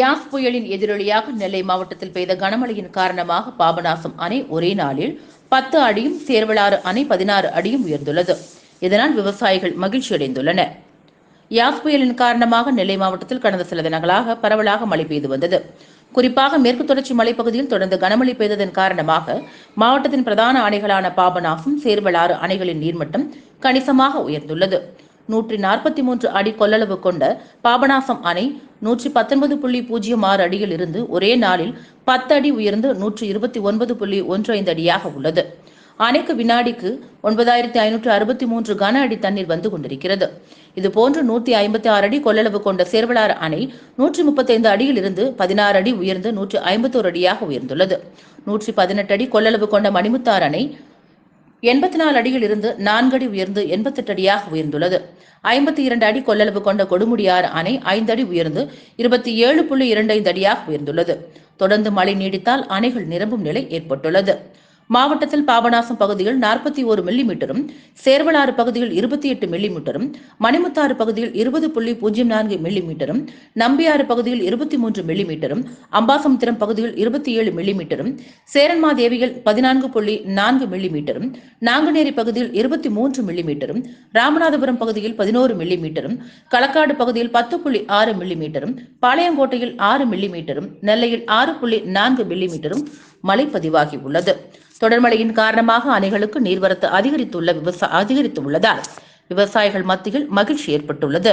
யாஸ் புயலின் எதிரொலியாக நெல்லை மாவட்டத்தில் பெய்த கனமழையின் காரணமாக பாபநாசம் அணை ஒரே நாளில் பத்து அடியும் சேர்வலாறு அணை பதினாறு அடியும் உயர்ந்துள்ளது. இதனால் விவசாயிகள் மகிழ்ச்சி அடைந்துள்ளனர் யாஸ் புயலின் காரணமாக நெல்லை மாவட்டத்தில் கடந்த சில தினங்களாக பரவலாக மழை பெய்து வந்தது. குறிப்பாக மேற்கு தொடர்ச்சி மலைப்பகுதியில் தொடர்ந்து கனமழை பெய்ததன் காரணமாக மாவட்டத்தின் பிரதான அணைகளான பாபநாசம் சேர்வலாறு அணைகளின் நீர்மட்டம் கணிசமாக உயர்ந்துள்ளது. நூற்றி நாற்பத்தி மூன்று அடி கொள்ளளவு கொண்ட பாபநாசம் அணை நூற்றி பத்தொன்பது புள்ளி பூஜ்ஜியம் ஆறு அடியில் இருந்து ஒரே நாளில் பத்து அடி உயர்ந்து நூற்றி இருபத்தி ஒன்பது புள்ளி ஒன்று ஐந்து அடியாக உள்ளது. அணைக்கு வினாடிக்கு ஒன்பதாயிரத்தி ஐநூற்று அறுபத்தி மூன்று கன அடி தண்ணீர் வந்து கொண்டிருக்கிறது. இது போன்று நூற்றி ஐம்பத்தி ஆறு அடி கொள்ளளவு கொண்ட சேர்வலாறு அணை நூற்றி முப்பத்தைந்து அடியில் இருந்து பதினாறு அடி உயர்ந்து நூற்றி ஐம்பத்தோரு அடியாக உயர்ந்துள்ளது. நூற்றி பதினெட்டு அடி கொள்ளளவு கொண்ட மணிமுத்தார் அணை எண்பத்தி நாலு அடியில் இருந்து நான்கு அடி உயர்ந்து எண்பத்தெட்டு அடியாக உயர்ந்துள்ளது. ஐம்பத்தி இரண்டு அடி கொள்ளளவு கொண்ட கொடுமுடியாறு அணை ஐந்து அடி உயர்ந்து இருபத்தி ஏழு புள்ளி இரண்டு ஐந்து அடியாக உயர்ந்துள்ளது. தொடர்ந்து மழை நீடித்தால் அணைகள் நிரம்பும் நிலை ஏற்பட்டுள்ளது. மாவட்டத்தில் பாபநாசம் பகுதியில் நாற்பத்தி ஒரு மில்லிமீட்டரும் சேர்வலாறு பகுதியில் இருபத்தி எட்டு மில்லிமீட்டரும் மணிமுத்தாறு பகுதியில் இருபது புள்ளி பூஜ்ஜியம் நான்கு மில்லிமீட்டரும் நம்பியாறு பகுதியில் இருபத்தி மூன்று மில்லிமீட்டரும் அம்பாசமுத்திரம் பகுதியில் இருபத்தி ஏழு மில்லிமீட்டரும் சேரன்மாதேவியில் பதினான்கு புள்ளி நான்கு மில்லிமீட்டரும் நாங்குநேரி பகுதியில் இருபத்தி மூன்று மில்லிமீட்டரும் ராமநாதபுரம் பகுதியில் பதினோரு மில்லிமீட்டரும் களக்காடு பகுதியில் பத்து புள்ளி ஆறு மில்லிமீட்டரும் பாளையங்கோட்டையில் ஆறு மில்லிமீட்டரும் நெல்லையில் ஆறு புள்ளி நான்கு மில்லிமீட்டரும் மழை பதிவாகி தொடர்மழையின் காரணமாக அணைகளுக்கு நீர்வரத்து அதிகரித்துள்ள விவசாய அதிகரித்துள்ளதால் விவசாயிகள் மத்தியில் மகிழ்ச்சி ஏற்பட்டுள்ளது.